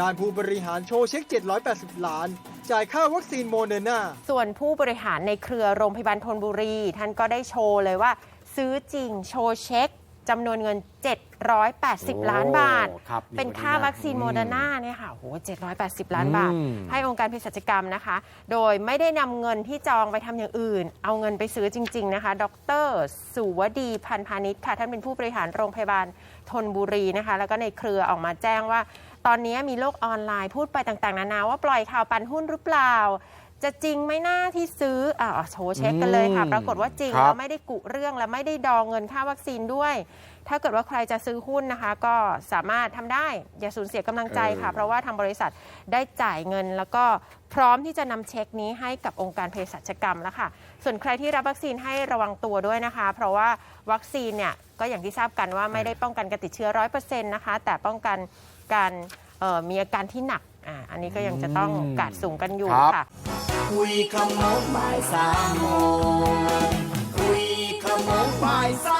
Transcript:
ด้านผู้บริหารโชว์เช็ค 780 ล้าน จ่ายค่าวัคซีนโมเดอร์นาส่วนผู้บริหารในเครือโรงพยาบาลธนบุรี ท่านก็ได้โชว์เลยว่า ซื้อจริงโชว์เช็คจำนวนเงิน 780 ล้านบาทโอ้ครับเป็นค่าวัคซีนอืมโมเดอร์นาเนี่ยค่ะโห780 ล้านบาท อืม ให้องค์การเภสัชกรรมนะคะ โดยไม่ได้นำเงินที่จองไปทำอย่างอื่น เอาเงินไปซื้อจริง ๆ นะคะ ดรสุวดีพันธ์พาณิชย์ค่ะ ท่านเป็นผู้บริหารโรงพยาบาลธนบุรีนะคะ แล้วก็ในเครือออกมาแจ้งว่า ตอนนี้มีโลกออนไลน์พูดไปต่างๆ นานาว่าปล่อยข่าวปันหุ้นหรือเปล่า จะจริงไหมหน้าที่ซื้ออ่าโชว์เช็คกันเลยค่ะอืมปรากฏว่าจริงครับ แล้วไม่ได้กุเรื่องและไม่ได้ดองเงินค่าวัคซีนด้วย ถ้าเกิดว่าใครจะซื้อหุ้นนะคะ ก็สามารถทำได้อย่าสูญเสียกำลังใจค่ะ เพราะว่าทางบริษัทได้จ่ายเงิน แล้วก็พร้อมที่จะนำเช็คนี้ให้กับองค์การเภสัชกรรมแล้วค่ะ ส่วนใครที่รับวัคซีนให้ระวังตัวด้วยนะคะ เพราะว่าวัคซีนเนี่ยก็อย่างที่ทราบกันว่าไม่ได้ป้องกันการติดเชื้อร้อยเปอร์เซ็นต์นะคะ แต่ป้องกัน การมีอาการที่หนักอ,อันนี้ก็ยังจะต้องกาดสูงกันอยู่ค่ะ คุยขโมงบายสามโมงคุยขโมงบายสาม